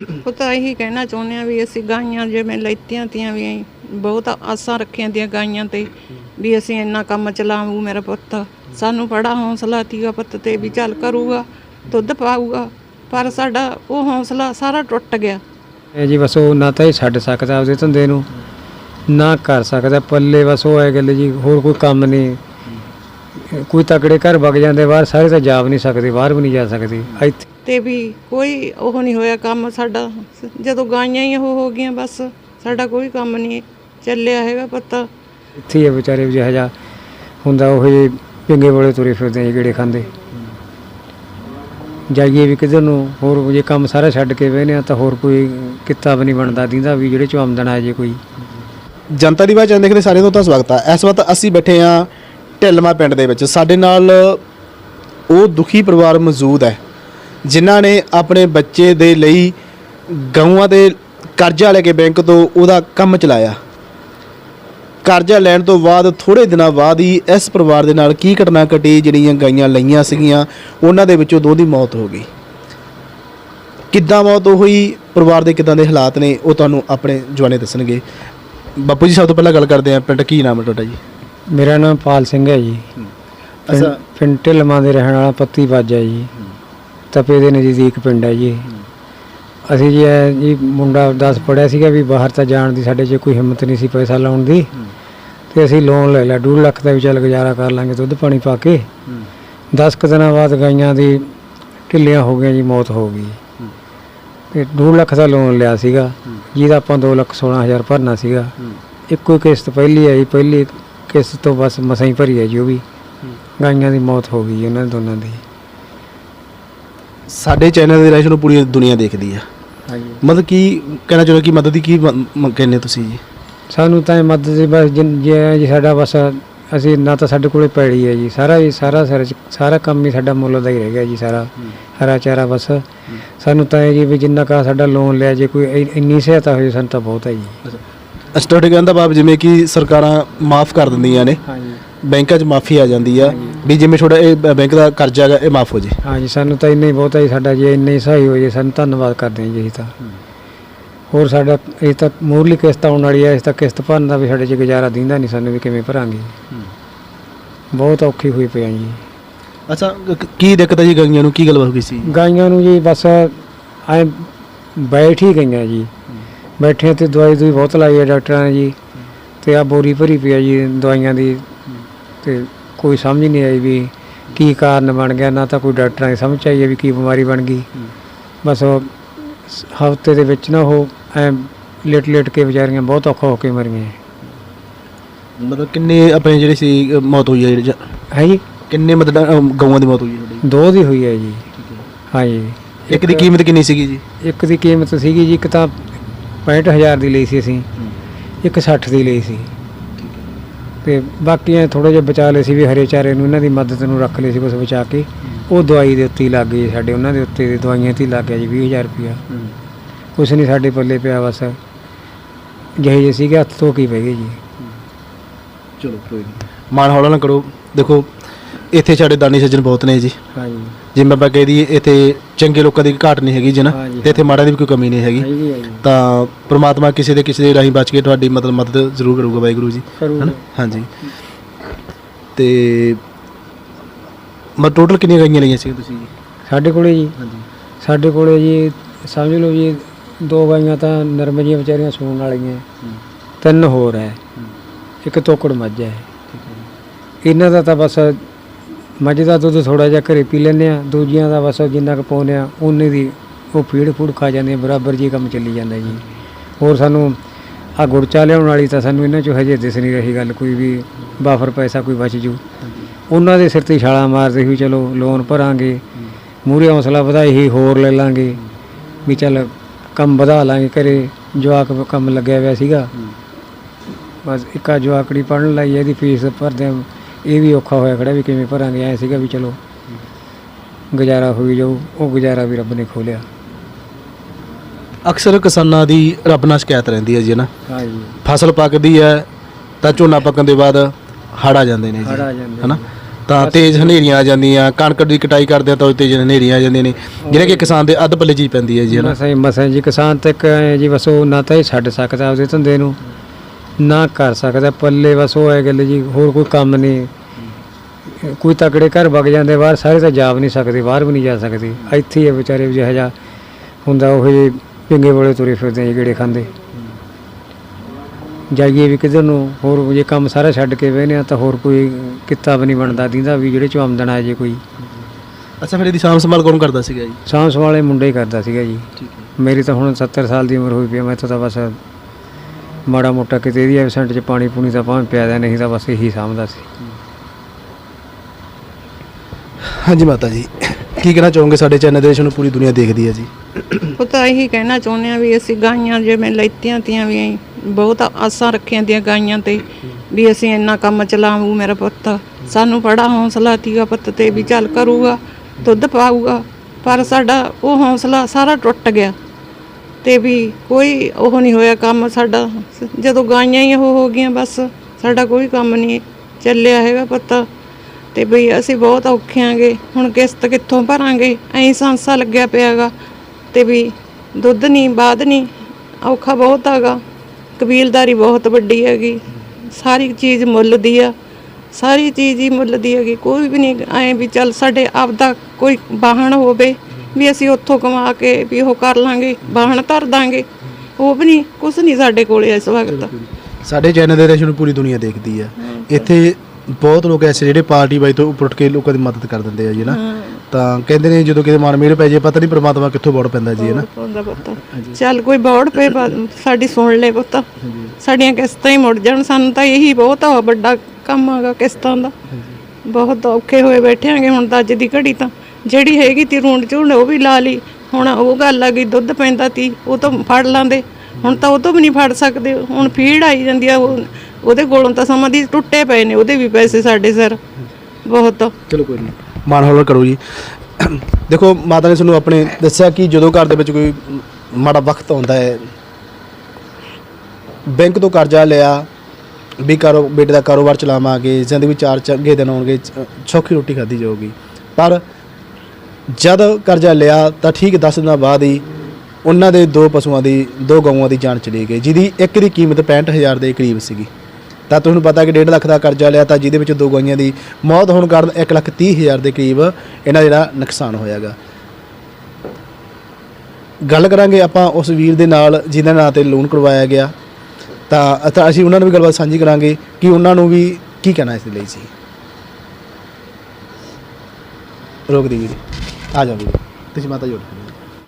ਉਹ ਤਾਂ ਇਹੀ ਕਹਿਣਾ ਚਾਹੁੰਦੇ ਆ ਵੀ ਅਸੀਂ ਗਾਈਆਂ ਜਿਵੇਂ ਲੈਤੀਆਂ ਤੀਆਂ ਵੀ ਬਹੁਤ ਆਸਾਂ ਰੱਖੀਆਂ ਦੀਆਂ ਗਾਈਆਂ ਤੇ ਵੀ ਅਸੀਂ ਇੰਨਾ ਕੰਮ ਚਲਾਊ ਮੇਰਾ ਪੁੱਤ। ਸਾਨੂੰ ਬੜਾ ਹੌਸਲਾ ਤੀਗਾ ਪੁੱਤ ਤੇ ਵੀ ਚੱਲ ਕਰੂਗਾ, ਦੁੱਧ ਪਾਊਗਾ, ਪਰ ਸਾਡਾ ਉਹ ਹੌਸਲਾ ਸਾਰਾ ਟੁੱਟ ਗਿਆ। ਇਹ ਜੀ ਬਸ ਉਹ ਨਾ ਤਾਂ ਇਹ ਛੱਡ ਸਕਦਾ ਆਪਦੇ ਧੰਦੇ ਨੂੰ, ਨਾ ਕਰ ਸਕਦਾ, ਪੱਲੇ ਬਸ ਉਹ ਹੈ ਗੱਲ ਜੀ, ਹੋਰ ਕੋਈ ਕੰਮ ਨਹੀਂ। ਕੋਈ ਤਕੜੇ ਘਰ ਵਗ ਜਾਂਦੇ, ਬਾਹਰ ਸਾਰੇ ਤਾਂ ਜਾ ਵੀ ਨਹੀਂ ਸਕਦੇ, ਬਾਹਰ ਵੀ ਨਹੀਂ ਜਾ ਸਕਦੇ। ਇੱਥੇ ਤੇ ਵੀ ਕੋਈ ਉਹ ਨਹੀਂ ਹੋਇਆ ਕੰਮ ਸਾਡਾ। ਜਦੋਂ ਗਾਈਆਂ ਹੀ ਉਹ ਹੋ ਗਈਆਂ ਬਸ ਸਾਡਾ ਕੋਈ ਕੰਮ ਨਹੀਂ ਚੱਲਿਆ ਹੈਗਾ ਪਤਾ। ਇੱਥੇ ਹੀ ਆ ਵਿਚਾਰੇ ਵੀ ਜਿਹਾ ਜਿਹਾ ਹੁੰਦਾ ਉਹ ਪਿੰਗੇ ਵਾਲੇ ਤੁਰੇ ਫਿਰਦੇ ਆ ਗੇੜੇ ਖਾਂਦੇ। ਜਾਈਏ ਵੀ ਕਿਧਰ ਨੂੰ ਹੋਰ ਜੇ ਕੰਮ ਸਾਰਾ ਛੱਡ ਕੇ ਬਹਿਨੇ ਆ ਤਾਂ ਹੋਰ ਕੋਈ ਕਿੱਤਾ ਵੀ ਨਹੀਂ ਬਣਦਾ ਦਿੰਦਾ ਵੀ ਜਿਹੜੇ ਚੋਂ ਆਮਦਨ ਆ ਜੇ ਕੋਈ। ਜਨਤਾ ਦੀ ਆਵਾਜ਼ ਦੇਖਦੇ ਸਾਰੇ ਤੋਂ ਤਾਂ ਸਵਾਗਤ ਹੈ ਇਸ ਵਕਤ ਅਸੀਂ ਬੈਠੇ ਹਾਂ ਢਿੱਲਮਾ ਪਿੰਡ ਦੇ ਵਿੱਚ। ਸਾਡੇ ਨਾਲ ਉਹ ਦੁਖੀ ਪਰਿਵਾਰ ਮੌਜੂਦ ਹੈ। ਜਿਨ੍ਹਾਂ ਨੇ ਆਪਣੇ ਬੱਚੇ ਦੇ ਲਈ ਗਊਆਂ ਦੇ ਕਰਜ਼ਾ ਲੈ ਕੇ ਬੈਂਕ ਤੋਂ ਉਹਦਾ ਕੰਮ ਚਲਾਇਆ। ਕਰਜ਼ਾ ਲੈਣ ਤੋਂ ਬਾਅਦ ਥੋੜੇ ਦਿਨਾਂ ਬਾਅਦ ਹੀ ਇਸ ਪਰਿਵਾਰ ਦੇ ਨਾਲ ਕੀ ਘਟਨਾ ਘਟੀ ਜਿਹੜੀਆਂ ਗਾਈਆਂ ਲਈਆਂ ਸੀਗੀਆਂ ਉਹਨਾਂ ਦੇ ਵਿੱਚੋਂ ਦੋ ਦੀ ਮੌਤ ਹੋ ਗਈ। ਕਿੱਦਾਂ ਮੌਤ ਹੋਈ ਪਰਿਵਾਰ ਦੇ ਕਿੱਦਾਂ ਦੇ ਹਾਲਾਤ ਨੇ ਉਹ ਤੁਹਾਨੂੰ ਆਪਣੇ ਜਵਾਨੇ ਦੱਸਣਗੇ। ਬਾਪੂ ਜੀ ਸਭ ਤੋਂ ਪਹਿਲਾਂ ਗੱਲ ਕਰਦੇ ਆਂ ਪਿੰਡ ਕੀ ਨਾਮ ਹੈ ਤੁਹਾਡਾ ਜੀ? ਮੇਰਾ ਨਾਮ ਪਾਲ ਸਿੰਘ ਹੈ ਜੀ। ਅੱਛਾ। ਪਿੰਡ ਢਿਲਮਾਂ ਦੇ ਰਹਿਣ ਵਾਲਾ ਪੱਤੀ ਬਾਜਾ ਜੀ। ਤਪੇ ਦੇ ਨਜ਼ਦੀਕ ਪਿੰਡ ਹੈ ਜੀ। ਅਸੀਂ ਜੀ ਇਹ ਜੀ ਮੁੰਡਾ 10 ਪੜਿਆ ਸੀਗਾ ਵੀ ਬਾਹਰ ਤਾਂ ਜਾਣ ਦੀ ਸਾਡੇ 'ਚ ਕੋਈ ਹਿੰਮਤ ਨਹੀਂ ਸੀ ਪੈਸਾ ਲਾਉਣ ਦੀ। ਤੇ ਅਸੀਂ ਲੋਨ ਲੈ ਲਿਆ। 2 ਲੱਖ ਦਾ ਵੀ ਚੱਲ ਗੁਜ਼ਾਰਾ ਕਰ ਲਾਂਗੇ ਦੁੱਧ ਪਾਣੀ ਪਾ ਕੇ। 10 ਕੁ ਦਿਨਾਂ ਬਾਅਦ ਗਾਈਆਂ ਦੀ ਢਿੱਲੀਆਂ ਹੋ ਗਈਆਂ ਜੀ ਮੌਤ ਹੋ ਗਈ। ਤੇ 2 ਲੱਖ ਦਾ ਲੋਨ ਲਿਆ ਸੀਗਾ। ਜਿਹਦਾ ਆਪਾਂ 2 ਲੱਖ 16 ਹਜ਼ਾਰ ਭਰਨਾ ਸੀਗਾ। ਇੱਕੋ ਹੀ ਕਿਸ਼ਤ ਪਹਿਲੀ ਆਈ। ਪਹਿਲੀ ਕਿਸ਼ਤ ਤੋਂ ਬਸ ਮਸਾਂ ਹੀ ਭਰੀ ਹੈ ਜੀ ਉਹ ਵੀ। ਗਾਈਆਂ ਦੀ ਮੌਤ ਹੋ ਗਈ ਜੀ ਉਹਨਾਂ ਦੋਨਾਂ ਦੀ। ਸਾਡੇ ਚੈਨਲ ਦੇ ਰਾਹੀਂ ਨੂੰ ਪੂਰੀ ਦੁਨੀਆ ਦੇਖਦੀ ਆ। ਹਾਂਜੀ। ਮਤਲਬ ਕੀ ਕਹਿਣਾ ਚਾਹੁੰਦੇ ਕਿ ਮਦਦ ਦੀ ਕੀ ਮ- ਮ- ਕਹਿੰਦੇ ਤੁਸੀਂ ਜੀ? ਸਾਨੂੰ ਤਾਂ ਇਹ ਮਦਦ ਦੀ ਬਸ ਜਿਨ- ਜੇ ਜੀ ਸਾਡਾ ਬਸ ਅਸੀਂ ਨਾ ਤਾਂ ਸਾਡੇ ਕੋਲੇ ਪੈੜੀ ਹੈ ਜੀ। ਸਾਰਾ ਹੀ ਸਾਰਾ ਸਾਰਾ ਸਾਰਾ ਕੰਮ ਹੀ ਸਾਡਾ ਮੁੱਲ ਦਾ ਹੀ ਰਹਿ ਗਿਆ ਜੀ ਸਾਰਾ। ਹਰਾ ਚਾਰਾ ਬਸ। ਸਾਨੂੰ ਤਾਂ ਇਹ ਜੀ ਵੀ ਜਿੰਨਾ ਕਾ ਸਾਡਾ ਲੋਨ ਲਿਆ ਜੇ ਕੋਈ ਇ- ਇੰਨੀ ਸਹਾਇਤਾ ਹੋਈ ਸਾਨੂੰ ਤਾਂ ਬਹੁਤ ਹੈ ਜੀ। ਤੁਹਾਡੇ ਕਹਿੰਦਾ ਬਾਪ ਜਿਵੇਂ ਕਿ ਸਰਕਾਰਾਂ ਮਾਫ ਕਰ ਦਿੰਦੀਆਂ ਨੇ। ਹਾਂਜੀ। ਬੈਂਕਾਂ 'ਚ ਮਾਫੀ ਆ ਜਾਂਦੀ ਆ ਵੀ ਜਿਵੇਂ ਤੁਹਾਡਾ ਇਹ ਬੈਂਕ ਦਾ ਕਰਜ਼ਾ ਹੈਗਾ ਇਹ ਮਾਫ ਹੋ ਜੇ। ਹਾਂਜੀ ਸਾਨੂੰ ਤਾਂ ਇੰਨਾ ਹੀ ਬਹੁਤ ਹੈ ਜੀ ਸਾਡਾ ਜੇ ਇੰਨਾ ਹੀ ਸਹਾਈ ਹੋ ਜੇ ਸਾਨੂੰ ਧੰਨਵਾਦ ਕਰਦੇ ਹਾਂ ਜੀ ਅਸੀਂ ਤਾਂ। ਹੋਰ ਸਾਡਾ ਇਹ ਤਾਂ ਮੂਰਲੀ ਕਿਸ਼ਤ ਆਉਣ ਵਾਲੀ ਹੈ ਇਸ ਤਾਂ ਕਿਸ਼ਤ ਭਰਨ ਦਾ ਵੀ ਸਾਡੇ 'ਚ ਗੁਜ਼ਾਰਾ ਦਿੰਦਾ ਨਹੀਂ ਸਾਨੂੰ ਵੀ ਕਿਵੇਂ ਭਰਾਂਗੇ। ਬਹੁਤ ਔਖੀ ਹੋਈ ਪਈ ਆ ਜੀ। ਅੱਛਾ ਕ- ਕੀ ਦਿੱਕਤ ਹੈ ਜੀ ਗਾਈਆਂ ਨੂੰ? ਕੀ ਗੱਲ ਹੋ ਗਈ ਸੀ? ਗਾਈਆਂ ਨੂੰ ਜੀ ਬਸ ਐ ਬੈਠ ਹੀ ਗਈਆਂ ਜੀ। ਬੈਠੇ ਤੇ ਦਵਾਈ ਦੂਈ ਬਹੁਤ ਲਾਈ ਹੈ ਡਾਕਟਰਾਂ ਨੇ ਜੀ। ਤੇ ਆ ਬੋਰੀ ਭਰੀ ਪਈ ਹੈ ਜੀ ਦਵਾਈਆਂ ਦੀ। ਤੇ ਕੋਈ ਸਮਝ ਨਹੀਂ ਆਈ ਵੀ ਕੀ ਕਾਰਨ ਬਣ ਗਿਆ ਨਾ ਤਾਂ ਕੋਈ ਡਾਕਟਰਾਂ ਦੀ ਸਮਝ ਆਈ ਹੈ ਵੀ ਕੀ ਬਿਮਾਰੀ ਬਣ ਗਈ। ਬਸ ਹਫ਼ਤੇ ਦੇ ਵਿੱਚ ਨਾ ਉਹ ਐ ਲੇਟ ਲੇਟ ਕੇ ਵਿਚਾਰੀਆਂ ਬਹੁਤ ਔਖਾ ਹੋ ਕੇ ਮਰੀਆਂ। ਮਤਲਬ ਕਿੰਨੇ ਆਪਣੇ ਜਿਹੜੇ ਸੀ ਮੌਤ ਹੋਈ ਹੈ ਜਿਹੜੀ ਜਾਂ- ਹੈ ਜੀ? ਕਿੰਨੇ ਮਤਲਬ ਗਊਆਂ ਦੀ ਮੌਤ ਹੋਈ ਹੈ ਤੁਹਾਡੀ? ਦੋ ਦੀ ਹੋਈ ਹੈ ਜੀ। ਹਾਂਜੀ। ਇੱਕ ਦੀ ਕੀਮਤ ਕਿੰਨੀ ਸੀਗੀ ਜੀ? ਇੱਕ ਦੀ ਕੀਮਤ ਸੀਗੀ ਜੀ ਇੱਕ ਤਾਂ 65000 ਦੀ ਲਈ ਸੀ ਅਸੀਂ। ਇੱਕ 60 ਦੀ ਲਈ ਸੀ। ਤੇ ਬਾਕੀਆਂ ਥੋੜੇ ਜਿਹਾ ਬਚਾ ਲਏ ਸੀ ਵੀ ਹਰੇ ਚਾਰੇ ਨੂੰ ਇਹਨਾਂ ਦੀ ਮਦਦ ਨੂੰ ਰੱਖ ਲਏ ਸੀ ਕੁਝ ਬਚਾ ਕੇ। ਉਹ ਦਵਾਈ ਦੇ ਉੱਤੇ ਹੀ ਲੱਗ ਗਈ ਸਾਡੇ ਉਹਨਾਂ ਦੇ ਉੱਤੇ ਦਵਾਈਆਂ ਤੇ ਹੀ ਲੱਗ ਗਿਆ ਜੀ 20000 ਰੁਪਇਆ। ਕੁਛ ਨਹੀਂ ਸਾਡੇ ਪੱਲੇ ਪਿਆ ਬਸ। ਜਿਹੇ ਜਿਹੇ ਸੀਗੇ ਹੱਥ ਧੋ ਕੇ ਬਹਿ ਗਏ ਜੀ। ਚਲੋ ਕੋਈ ਨਹੀਂ ਮਾਨ ਹੌਲਾ ਨਾ ਕਰੋ। ਦੇਖੋ ਇੱਥੇ ਸਾਡੇ ਦਾਨੀ ਸੱਜਣ ਬਹੁਤ ਨੇ ਜੀ। ਹਾਂਜੀ। ਜਿਵੇਂ ਆਪਾਂ ਕਹਿ ਦਈਏ ਇੱਥੇ ਚੰਗੇ ਲੋਕਾਂ ਦੀ ਘਾਟ ਨਹੀਂ ਹੈਗੀ ਜੀ ਨਾ। ਹਾਂਜੀ। ਤੇ ਇੱਥੇ ਮਾੜਾ ਦੀ ਵੀ ਕੋਈ ਕਮੀ ਨਹੀਂ ਹੈਗੀ। ਹੈਗੀ ਹੈ ਜੀ ਤਾਂ ਪ੍ਰਮਾਤਮਾ ਕਿਸੇ ਦੇ ਕਿਸੇ ਦੇ ਰਾਹੀਂ ਬਚ ਕੇ ਤੁਹਾਡੀ ਮਤਲਬ ਮਦਦ ਜ਼ਰੂਰ ਕਰੂਗਾ ਵਾਹਿਗੁਰੂ ਜੀ। ਕਰੂਗਾ। ਹਨਾ? ਹਾਂਜੀ। ਤੇ ਮੈਂ ਟੋਟਲ ਕਿੰਨੀਆਂ ਗਾਈਆਂ ਲਈਆਂ ਸੀ ਤੁਸੀਂ ਜੀ? ਸਾਡੇ ਕੋਲੇ ਜੀ। ਹਾਂਜੀ। ਸਾਡੇ ਕੋਲੇ ਜੀ ਸਮਝ ਲਓ ਜੀ ਦੋ ਗਾਈਆਂ ਤਾਂ ਨਰਮ ਜਿਹੀਆਂ ਵਿਚਾਰੀਆਂ ਸੂਣ ਵਾਲੀਆਂ। ਤਿੰਨ ਹੋਰ ਹੈ। ਇੱਕ ਤੋਕੜ ਮੱਝ ਹੈ। ਇਹਨਾਂ ਦਾ ਤਾਂ ਬਸ ਮੱਝ ਦਾ ਦੁੱਧ ਥੋੜਾ ਜਿਹਾ ਘਰੇ ਪੀ ਲੈਂਦੇ ਆ ਦੂਜੀਆਂ ਦਾ ਬਸ ਜਿੰਨਾ ਕੁ ਪਾਉਂਦੇ ਆ ਉਹਨੇ ਦੀ ਉਹ ਫੀਡ ਫੂਡ ਖਾ ਜਾਂਦੀਆਂ ਬਰਾਬਰ ਜੀ ਕੰਮ ਚੱਲੀ ਜਾਂਦਾ ਜੀ। ਹੋਰ ਸਾਨੂੰ ਆ ਗੁੜਚਾ ਲਿਆਉਣ ਵਾਲੀ ਤਾਂ ਸਾਨੂੰ ਇਹਨਾਂ ਚੋਂ ਹਜੇ ਦਿਸ ਨਹੀਂ ਰਹੀ ਗੱਲ ਕੋਈ ਵੀ ਬਾਫਰ ਪੈਸਾ ਕੋਈ ਬਚ ਜੂ। ਉਹਨਾਂ ਦੇ ਸਿਰ ਤੇ ਛਾਲਾਂ ਮਾਰਦੇ ਵੀ ਚਲੋ ਲੋਨ ਭਰਾਂਗੇ ਮੂਰੇ ਹੌਸਲਾ ਵਧਾਈ ਹੀ ਹੋਰ ਲੈ ਲਾਂਗੇ ਵੀ ਚੱਲ ਕੰਮ ਵਧਾ ਲਾਂਗੇ ਘਰੇ ਜਵਾਕ ਕੰਮ ਲੱਗਿਆ ਹੋਇਆ ਸੀਗਾ। ਬਸ ਇੱਕਾ ਜਵਾਕੜੀ ਪੜਨ ਲਈ ਇਹਦੀ ਫੀਸ ਭਰਦੇ ਆ ਇਹ ਵੀ ਔਖਾ ਹੋਇਆ ਖੜਾ ਵੀ ਕਿਵੇਂ ਭਰਾਂਗੇ ਐ ਸੀਗਾ ਵੀ ਚਲੋ ਗੁਜ਼ਾਰਾ ਹੋਈ ਜਾਊ ਉਹ ਗੁਜ਼ਾਰਾ ਵੀ ਰੱਬ ਨੇ ਖੋਲਿਆ। ਅਕਸਰ ਕਿਸਾਨਾਂ ਦੀ ਰੱਬ ਨਾਲ ਸ਼ਿਕਾਇਤ ਰਹਿੰਦੀ ਹੈ ਜੀ ਨਾ? ਹਾਂਜੀ ਫਸਲ ਪੱਕਦੀ ਹੈ ਤਾਂ ਝੋਨਾ ਪੱਕਣ ਦੇ ਬਾਅਦ ਹੜ ਆ ਜਾਂਦੇ ਨੇ ਜੀ ਹੜ ਆ ਜਾਂਦੇ ਹਨਾ ਤਾਂ ਤੇਜ਼ ਹਨੇਰੀਆਂ ਆ ਜਾਂਦੀਆਂ ਕਣਕ ਦੀ ਕਟਾਈ ਕਰਦੇ ਆ ਤਾਂ ਉਹ ਤੇਜ਼ ਹਨੇਰੀਆਂ ਆ ਜਾਂਦੀਆਂ ਨੇ। ਜਿਹੜੇ ਕਿ ਕਿਸਾਨ ਦੇ ਅੱਧ ਪੱਲੇ ਚੀਜ਼ ਪੈਂਦੀ ਹੈ ਜੀ ਹਨਾ ਮਸਾਂ ਹੀ ਮਸਾਂ ਜੀ ਕਿਸਾਨ ਤੱਕ ਐਂ ਜੀ ਬਸ ਉਹ ਨਾ ਤਾਂ ਇਹ ਛੱਡ ਸਕਦਾ ਉਹਦੇ ਧੰਦੇ ਨੂੰ। ਨਾ ਕਰ ਸਕਦਾ ਪੱਲੇ ਬਸ ਉਹ ਹੈ ਗੱਲ ਜੀ ਹੋਰ ਕੋਈ ਕੰਮ ਨਹੀਂ। ਕੋਈ ਤਕੜੇ ਘਰ ਵਗ ਜਾਂਦੇ ਬਾਹਰ ਸਾਰੇ ਤਾਂ ਜਾ ਵੀ ਨਹੀਂ ਸਕਦੇ ਬਾਹਰ ਵੀ ਨਹੀਂ ਜਾ ਸਕਦੇ। ਇੱਥੇ ਹੀ ਆ ਵਿਚਾਰੇ ਜਿਹੋ ਜਿਹਾ ਹੁੰਦਾ ਉਹ ਜਿਹੇ ਪਿੰਗੇ ਵਾਲੇ ਤੁਰੇ ਫਿਰਦੇ ਜੀ ਗੇੜੇ ਖਾਂਦੇ। ਜਾਈਏ ਵੀ ਕਿਧਰ ਨੂੰ ਹੋਰ ਜੇ ਕੰਮ ਸਾਰਾ ਛੱਡ ਕੇ ਵੇਨੇ ਆ ਤਾਂ ਹੋਰ ਕੋਈ ਕਿੱਤਾ ਵੀ ਨਹੀਂ ਬਣਦਾ ਦੀਂਦਾ ਵੀ ਜਿਹੜੇ ਚੋਂ ਆਮਦਨ ਆ ਜੇ ਕੋਈ। ਅੱਛਾ ਫਿਰ ਇਹਦੀ ਸਾਂਭ ਸੰਭਾਲ ਕੌਣ ਕਰਦਾ ਸੀਗਾ ਜੀ? ਸਾਂਸ ਵਾਲੇ ਮੁੰਡੇ ਹੀ ਕਰਦਾ ਸੀਗਾ ਜੀ। ਠੀਕ ਹੈ। ਮੇਰੀ ਤਾਂ ਹੁਣ 70 ਸਾਲ ਦੀ ਉਮਰ ਹੋਈ ਪਈ ਆ, ਮੈਂ ਤਾਂ ਬਸ ਮਾੜਾ ਮੋਟਾ ਕਿਤੇ ਇਹਦੀ ਐਬਸੈਂਟ 'ਚ ਪਾਣੀ ਪੂਣੀ ਤਾਂ ਭਾਵੇਂ ਪਿਆ ਦਿਆ ਨਹੀਂ ਤਾਂ ਬਸ ਇਹੀ ਸਾਂਭਦਾ ਸੀ। ਹਾਂਜੀ ਮਾਤਾ ਜੀ ਕੀ ਕਹਿਣਾ ਚਾਹੋਗੇ? ਸਾਡੇ ਚੈਨਲ ਦੇ ਵਿੱਚ ਨੂੰ ਪੂਰੀ ਦੁਨੀਆ ਦੇਖਦੀ ਹੈ ਜੀ। ਉਹ ਤਾਂ ਇਹੀ ਕਹਿਣਾ ਚਾਹੁੰਦੇ ਆ ਵੀ ਅਸੀਂ ਗਾਈਆਂ ਜਿਵੇਂ ਲੈਤੀਆਂ ਤੀਆਂ ਵੀ ਅਸੀਂ ਬਹੁਤ ਆਸਾਂ ਰੱਖੀਆਂ ਦੀਆਂ ਗਾਈਆਂ ਤੇ ਵੀ ਅਸੀਂ ਇੰਨਾ ਕੰਮ ਚਲਾਊ ਮੇਰਾ ਪੁੱਤ। ਸਾਨੂੰ ਬੜਾ ਹੌਸਲਾ ਤੀਗਾ ਪੁੱਤ ਤੇ ਵੀ ਚੱਲ ਕਰੂਗਾ ਦੁੱਧ ਪਾਊਗਾ ਪਰ ਸਾਡਾ ਉਹ ਹੌਸਲਾ ਸਾਰਾ ਟੁੱਟ ਗਿਆ। ਤੇ ਵੀ ਕੋਈ ਉਹ ਨਹੀਂ ਹੋਇਆ ਕੰਮ ਸਾਡਾ। ਜਦੋਂ ਗਾਈਆਂ ਹੀ ਉਹ ਹੋ ਗਈਆਂ, ਬਸ ਸਾਡਾ ਕੋਈ ਕੰਮ ਨਹੀਂ ਚੱਲਿਆ ਹੈਗਾ ਪਤਾ। ਤੇ ਵੀ ਅਸੀਂ ਬਹੁਤ ਔਖੇ ਆਂਗੇ, ਹੁਣ ਕਿਸ਼ਤ ਕਿੱਥੋਂ ਭਰਾਂਗੇ? ਐਂ ਸੰਸਾ ਲੱਗਿਆ ਪਿਆਗਾ। ਤੇ ਵੀ ਦੁੱਧ ਨਹੀਂ ਬਾਦ ਨਹੀਂ, ਔਖਾ ਬਹੁਤ ਹੈਗਾ ਕਬੀਲਦਾਰੀ ਬਹੁਤ ਵੱਡੀ ਹੈਗੀ। ਸਾਰੀ ਚੀਜ਼ ਮੁੱਲ ਦੀ ਆ। ਸਾਰੀ ਚੀਜ਼ ਹੀ ਮੁੱਲ ਦੀ ਹੈਗੀ। ਕੋਈ ਵੀ ਨਹੀਂ, ਐਂ ਵੀ ਚੱਲ ਸਾਡੇ ਆਪਦਾ ਕੋਈ ਵਾਹਣ ਹੋਵੇ। ਵੀ ਅਸੀਂ ਉੱਥੋਂ ਕਮਾ ਕੇ ਵੀ ਉਹ ਕਰ ਲਾਂਗੇ ਵਾਹਣ ਧਰ ਦਾਂਗੇ। ਉਹ ਵੀ ਨਹੀਂ ਕੁਝ ਨਹੀਂ ਸਾਡੇ ਕੋਲੇ ਇਸ ਵਕਤ। ਸਾਡੇ ਚੈਨਲ ਦੇ ਵਿੱਚ ਨੂੰ ਪੂਰੀ ਦੁਨੀਆ ਦੇਖਦੀ ਆ। ਇੱਥੇ ਬਹੁਤ ਲੋਕ ਐਸੇ ਜਿਹੜੇ ਪਾਰਟੀ ਬਾਈ ਤੋਂ ਉੱਪਰ ਉੱਠ ਕੇ ਲੋਕਾਂ ਦੀ ਮਦਦ ਕਰ ਦਿੰਦੇ ਆ ਜੀ ਨਾ। ਤਾਂ ਕਹਿੰਦੇ ਨੇ ਜਦੋਂ ਕਿਤੇ ਮਨ ਮੇਰ ਪੈ ਜੇ ਪਤਾ ਨਹੀਂ ਪ੍ਰਮਾਤਮਾ ਕਿੱਥੋਂ ਵੜ ਪੈਂਦਾ ਜੀ ਹੈ ਨਾ। ਹੁੰਦਾ ਪੁੱਤ। ਚੱਲ ਕੋਈ ਬੌੜ ਪੇ ਬਾ- ਸਾਡੀ ਸੁਣ ਲੈ ਪੁੱਤ। ਸਾਡੀਆਂ ਕਿਸ਼ਤਾਂ ਹੀ ਮੁੜ ਜਾਣ ਸਾਨੂੰ ਤਾਂ ਇਹੀ ਬਹੁਤ ਆ ਵੱਡਾ ਕੰਮ ਹੈਗਾ ਕਿਸ਼ਤਾਂ ਦਾ। ਬਹੁਤ ਔਖੇ ਹੋਏ ਬੈਠੇ ਆਂਗੇ ਹੁਣ ਤਾਂ ਅੱਜ ਦੀ ਘੜੀ ਤਾਂ। ਜਿਹੜੀ ਹੈਗੀ ਤੀ ਰੂੰਡ ਝੂੰਡ ਉਹ ਵੀ ਲਾ ਲਈ। ਹੁਣ ਉਹ ਗੱਲ ਆ ਗਈ, ਦੁੱਧ ਪੈਂਦਾ ਤੀ, ਉਹ ਤਾਂ ਫੜ ਲਾਂਦੇ। ਹੁਣ ਤਾਂ ਉਹ ਤੋਂ ਵੀ ਨਹੀਂ ਫੜ ਸਕਦੇ। ਹੁਣ ਫੀਡ ਆਈ ਜਾਂਦੀ ਆ, ਉਹ ਉਹਦੇ ਕੋਲੋਂ ਤਾਂ ਸਮਾਂ ਦੀ ਟੁੱਟੇ ਪਏ ਨੇ, ਉਹਦੇ ਵੀ ਪੈਸੇ ਸਾਡੇ ਸਿਰ। ਬਹੁਤ। ਚਲੋ ਕੋਈ ਨਹੀਂ ਮਨ ਹੌਲਾ ਕਰੋ ਜੀ। ਦੇਖੋ, ਮਾਤਾ ਨੇ ਤੁਹਾਨੂੰ ਆਪਣੇ ਦੱਸਿਆ ਕਿ ਜਦੋਂ ਘਰ ਦੇ ਵਿੱਚ ਕੋਈ ਮਾੜਾ ਵਕਤ ਆਉਂਦਾ ਹੈ, ਬੈਂਕ ਤੋਂ ਕਰਜ਼ਾ ਲਿਆ, ਵੀ ਕਾਰੋ ਬੇਟੇ ਦਾ ਕਾਰੋਬਾਰ ਚਲਾਵਾਂਗੇ ਜ਼ਿੰਦਗੀ ਵਿੱਚ ਚਾਰ ਚੰਗੇ ਦਿਨ ਆਉਣਗੇ, ਚ- ਸੌਖੀ ਰੋਟੀ ਖਾਧੀ ਜਾਊਗੀ। ਪਰ ਜਦ ਕਰਜ਼ਾ ਲਿਆ ਤਾਂ ਠੀਕ 10 ਦਿਨਾਂ ਬਾਅਦ ਹੀ ਉਹਨਾਂ ਦੇ ਦੋ ਪਸ਼ੂਆਂ ਦੀ, ਦੋ ਗਊਆਂ ਦੀ ਜਾਨ ਚਲੀ ਗਈ, ਜਿਹਦੀ ਇੱਕ ਦੀ ਕੀਮਤ 65000 ਦੇ ਕਰੀਬ ਸੀਗੀ। ਤਾਂ ਤੁਹਾਨੂੰ ਪਤਾ ਕਿ 1.5 ਲੱਖ ਦਾ ਕਰਜ਼ਾ ਲਿਆ ਤਾਂ ਜਿਹਦੇ ਵਿੱਚ ਦੋ ਗਾਈਆਂ ਦੀ ਮੌਤ ਹੋਣ ਕਾਰਨ 1 ਲੱਖ 30 ਹਜ਼ਾਰ ਦੇ ਕਰੀਬ ਇਹਨਾਂ ਜਿਹੜਾ ਨੁਕਸਾਨ ਹੋਇਆਗਾ। ਗੱਲ ਕਰਾਂਗੇ ਆਪਾਂ ਉਸ ਵੀਰ ਦੇ ਨਾਲ ਜਿਹਦੇ ਨਾਂ ਤੇ ਲੋਨ ਕਰਵਾਇਆ ਗਿਆ। ਤਾਂ ਤਾਂ ਅਸੀਂ ਉਹਨਾਂ ਨੂੰ ਵੀ ਗੱਲਬਾਤ ਸਾਂਝੀ ਕਰਾਂਗੇ ਕਿ ਉਹਨਾਂ ਨੂੰ ਵੀ ਕੀ ਕਹਿਣਾ ਇਸ ਦੇ ਲਈ ਸੀ। ਰੋਕ ਦੀ ਵੀਰ। ਆ ਜਾਓ ਵੀਰ। ਤੁਸੀਂ ਮਾਤਾ ਜੋੜ